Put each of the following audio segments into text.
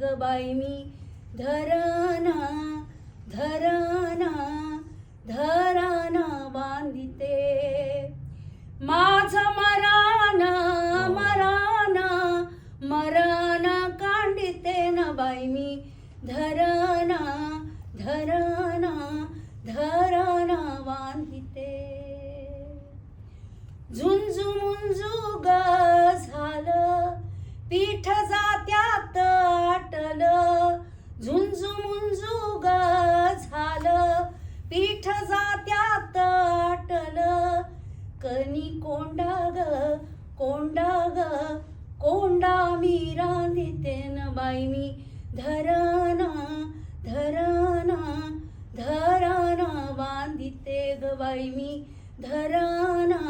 ग बाई मी. धराना धराना धराना बांधिते. माझ मराना मराना मराना कांडिते न बाई मी. धराना धराना धराना बांधिते. झुंजू मुंजू कनी कोंडा ग कोंडा ग कोंडा मी रांधिते न बाई मी धरणा धरणा धरणा बांधिते ग बाई मी धरणा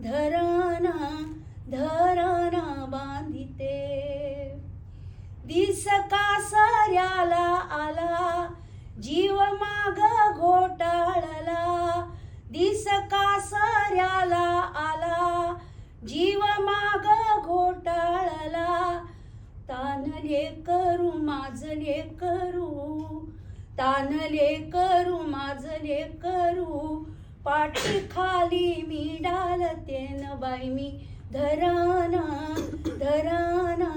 धरणा धरणा बांधिते दिस कासऱ्याला आला जीव दिस कासऱ्याला आला जीव माग घोटाळला. तानले करू माझले करू तानले करू माझले करू. पाठी खाली मी डालते न बाई मी धराना धराना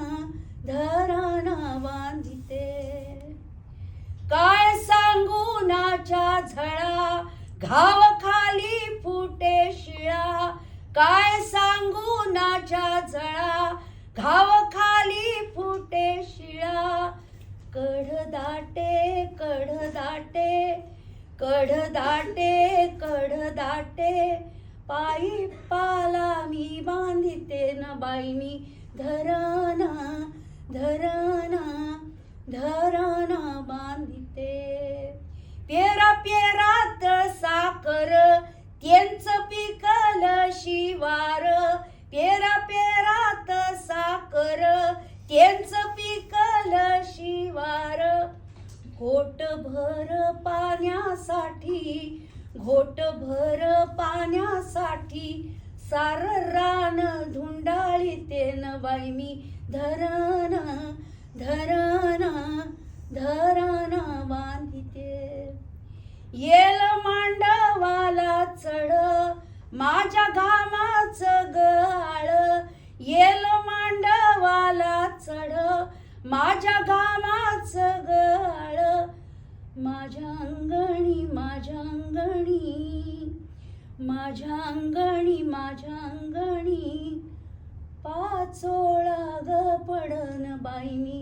धराना बांधिते. काय सांगू नाच्या झळा घाव काय सांगू नाच्या जळा? घाव खाली फुटे शिळा. कढ दाटे कढ दाटे कढ दाटे कढ दाटे. पायी पाला मी बांधिते न बाई मी शिवार पेरा पेरात साकर त्यांच पिकल शिवार. घोट भर पाण्यासाठी घोट भर पाण्यासाठी सार रान धुंडाळी तेन बाई मी धरणा धरणा धरणा बांधिते. येल मांडवाला चढ माझ्या घामाच गाळ येल मांडवाला चढ. माझ्या घामाच गाळ माझ्या अंगणी माझ्या अंगणी माझ्या अंगणी माझ्या अंगणी. पाचोळा ग पडन बाईनी